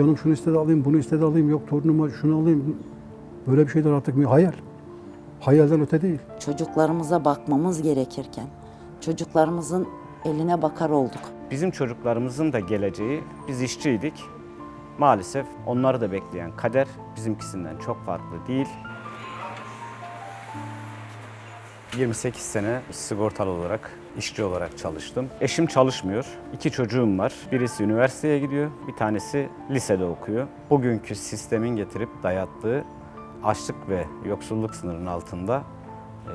canım şunu istedi alayım, bunu istedi alayım, yok torunuma şunu alayım. Böyle bir şeyler artık bir hayal. Hayalden öte değil. Çocuklarımıza bakmamız gerekirken çocuklarımızın eline bakar olduk. Bizim çocuklarımızın da geleceği, biz işçiydik. Maalesef onları da bekleyen kader bizimkisinden çok farklı değil. 28 sene sigortalı olarak, işçi olarak çalıştım. Eşim çalışmıyor. İki çocuğum var. Birisi üniversiteye gidiyor, bir tanesi lisede okuyor. Bugünkü sistemin getirip dayattığı açlık ve yoksulluk sınırının altında eee,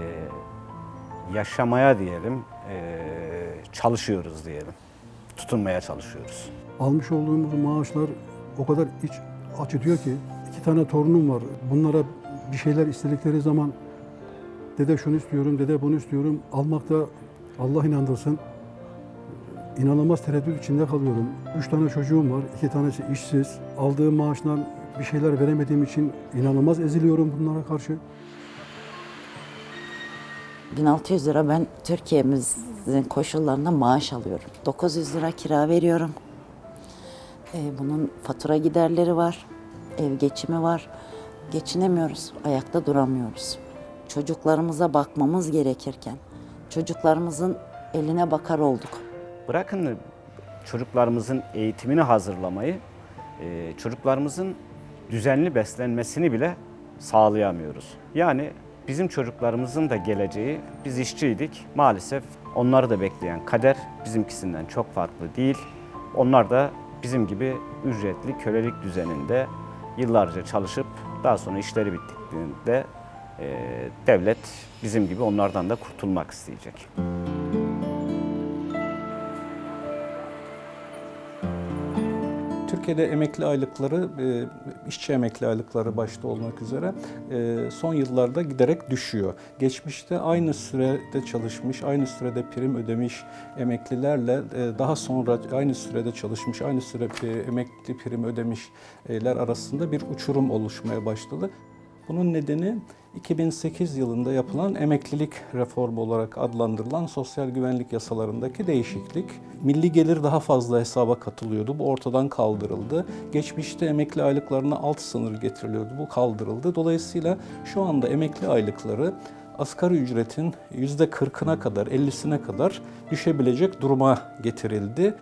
yaşamaya diyelim, eee, çalışıyoruz diyelim. Tutunmaya çalışıyoruz. Almış olduğumuz maaşlar o kadar iç acıtıyor ki. iki tane torunum var. Bunlara bir şeyler istedikleri zaman dede şunu istiyorum, dede bunu istiyorum. Almakta Allah inandırsın. İnanılmaz tereddüt içinde kalıyorum. Üç tane çocuğum var. iki tanesi işsiz. Aldığım maaştan bir şeyler veremediğim için inanılmaz eziliyorum bunlara karşı. 1600 lira ben Türkiye'mizin koşullarında maaş alıyorum. 900 lira kira veriyorum. Ee, bunun fatura giderleri var, ev geçimi var. Geçinemiyoruz, ayakta duramıyoruz. Çocuklarımıza bakmamız gerekirken çocuklarımızın eline bakar olduk. Bırakın çocuklarımızın eğitimini hazırlamayı, e, çocuklarımızın düzenli beslenmesini bile sağlayamıyoruz. Yani bizim çocuklarımızın da geleceği, biz işçiydik. Maalesef onları da bekleyen kader bizimkisinden çok farklı değil. Onlar da bizim gibi ücretli kölelik düzeninde yıllarca çalışıp daha sonra işleri bittiğinde e, devlet bizim gibi onlardan da kurtulmak isteyecek. Türkiye'de emekli aylıkları, e, işçi emekli aylıkları başta olmak üzere e, son yıllarda giderek düşüyor. Geçmişte aynı sürede çalışmış, aynı sürede prim ödemiş emeklilerle e, daha sonra aynı sürede çalışmış, aynı süre emekli prim ödemişler arasında bir uçurum oluşmaya başladı. Bunun nedeni 2008 yılında yapılan emeklilik reformu olarak adlandırılan sosyal güvenlik yasalarındaki değişiklik. Milli gelir daha fazla hesaba katılıyordu. Bu ortadan kaldırıldı. Geçmişte emekli aylıklarına alt sınır getiriliyordu. Bu kaldırıldı. Dolayısıyla şu anda emekli aylıkları asgari ücretin %40'ına kadar, 50'sine kadar düşebilecek duruma getirildi.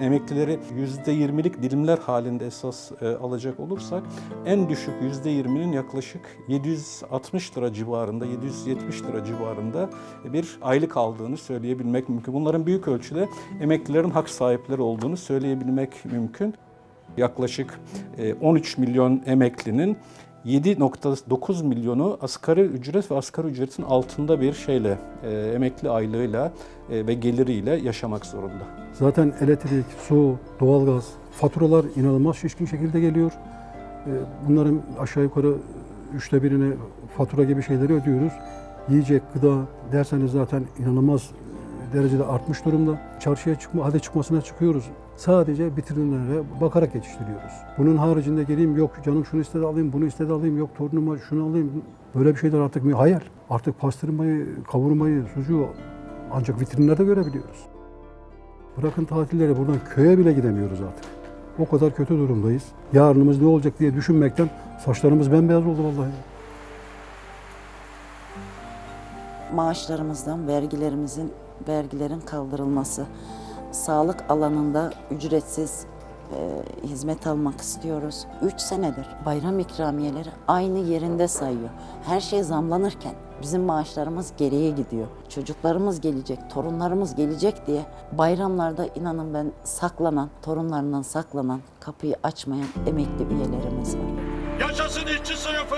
Emeklileri %20'lik dilimler halinde esas e, alacak olursak en düşük %20'nin yaklaşık 760 lira civarında, 770 lira civarında bir aylık aldığını söyleyebilmek mümkün. Bunların büyük ölçüde emeklilerin hak sahipleri olduğunu söyleyebilmek mümkün. Yaklaşık e, 13 milyon emeklinin 7.9 milyonu asgari ücret ve asgari ücretin altında bir şeyle, e, emekli aylığıyla e, ve geliriyle yaşamak zorunda. Zaten elektrik, su, doğalgaz, faturalar inanılmaz şişkin şekilde geliyor. Ee, Bunların aşağı yukarı üçte birini fatura gibi şeyleri ödüyoruz. Yiyecek, gıda derseniz zaten inanılmaz derecede artmış durumda. Çarşıya çıkma, hadi çıkmasına çıkıyoruz. Sadece vitrinlere bakarak geçiştiriyoruz. Bunun haricinde geleyim yok canım şunu istedi alayım, bunu istedi alayım, yok torunuma şunu alayım. Böyle bir şeyler artık bir hayal. Artık pastırmayı, kavurmayı, sucuğu ancak vitrinlerde görebiliyoruz. Bırakın tatilleri buradan köye bile gidemiyoruz artık. O kadar kötü durumdayız. Yarınımız ne olacak diye düşünmekten saçlarımız bembeyaz oldu vallahi. maaşlarımızdan vergilerimizin vergilerin kaldırılması, sağlık alanında ücretsiz e, hizmet almak istiyoruz. 3 senedir bayram ikramiyeleri aynı yerinde sayıyor. Her şey zamlanırken bizim maaşlarımız geriye gidiyor. Çocuklarımız gelecek, torunlarımız gelecek diye bayramlarda inanın ben saklanan, torunlarından saklanan, kapıyı açmayan emekli üyelerimiz var. Yaşasın işçi sınıfı,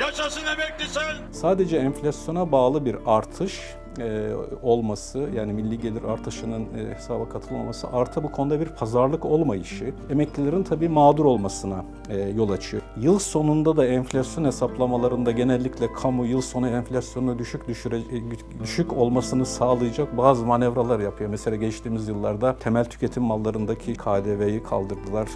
yaşasın emeklisi. Sadece enflasyona bağlı bir artış e, olması yani milli gelir artışının e, hesaba katılmaması artı bu konuda bir pazarlık olmayışı emeklilerin tabii mağdur olmasına e, yol açıyor. Yıl sonunda da enflasyon hesaplamalarında genellikle kamu yıl sonu enflasyonunu düşük düşüre, e, düşük olmasını sağlayacak bazı manevralar yapıyor. Mesela geçtiğimiz yıllarda temel tüketim mallarındaki KDV'yi kaldırdılar.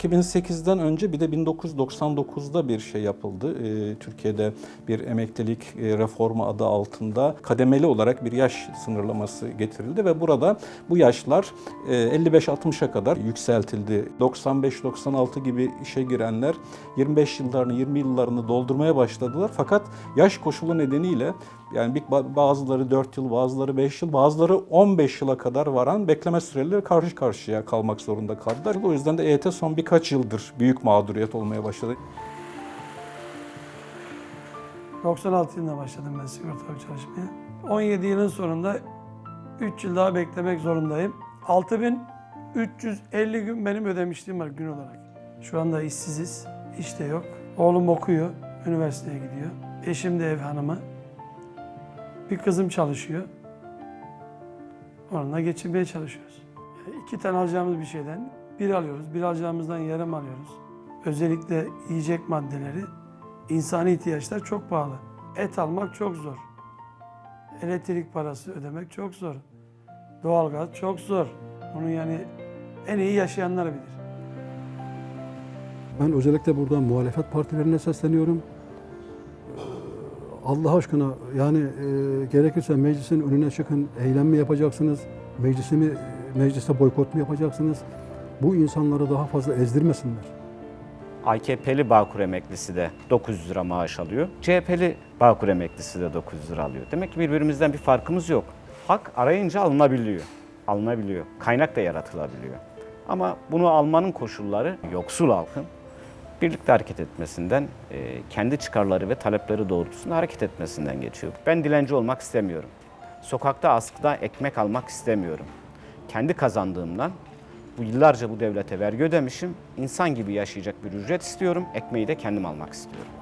2008'den önce bir de 1999'da bir şey yapıldı. Ee, Türkiye'de bir emeklilik e, reformu adı altında kademeli olarak bir yaş sınırlaması getirildi ve burada bu yaşlar e, 55-60'a kadar yükseltildi. 95-96 gibi işe girenler 25 yıllarını 20 yıllarını doldurmaya başladılar. Fakat yaş koşulu nedeniyle yani bir, bazıları 4 yıl, bazıları 5 yıl, bazıları 15 yıla kadar varan bekleme süreleri karşı karşıya kalmak zorunda kaldılar. O yüzden de EYT son birkaç yıldır büyük mağduriyet olmaya başladı. 96 yılında başladım ben sigortalık çalışmaya. 17 yılın sonunda 3 yıl daha beklemek zorundayım. 6350 gün benim ödemişliğim var gün olarak. Şu anda işsiziz, iş de yok. Oğlum okuyor, üniversiteye gidiyor. Eşim de ev hanımı. Bir kızım çalışıyor. Onunla geçinmeye çalışıyoruz. Yani iki tane alacağımız bir şeyden bir alıyoruz. Bir alacağımızdan yarım alıyoruz. Özellikle yiyecek maddeleri, insani ihtiyaçlar çok pahalı. Et almak çok zor. Elektrik parası ödemek çok zor. Doğalgaz çok zor. Bunu yani en iyi yaşayanlar bilir. Ben özellikle buradan muhalefet partilerine sesleniyorum. Ee, Allah aşkına yani e, gerekirse meclisin önüne çıkın, eylem mi yapacaksınız, meclisi mi, mecliste boykot mu yapacaksınız? Bu insanları daha fazla ezdirmesinler. AKP'li Bağkur emeklisi de 900 lira maaş alıyor. CHP'li Bağkur emeklisi de 900 lira alıyor. Demek ki birbirimizden bir farkımız yok. Hak arayınca alınabiliyor. Alınabiliyor. Kaynak da yaratılabiliyor. Ama bunu almanın koşulları yoksul halkın birlikte hareket etmesinden, e, kendi çıkarları ve talepleri doğrultusunda hareket etmesinden geçiyor. Ben dilenci olmak istemiyorum. Sokakta askıda ekmek almak istemiyorum. Kendi kazandığımdan bu yıllarca bu devlete vergi ödemişim. İnsan gibi yaşayacak bir ücret istiyorum. Ekmeği de kendim almak istiyorum.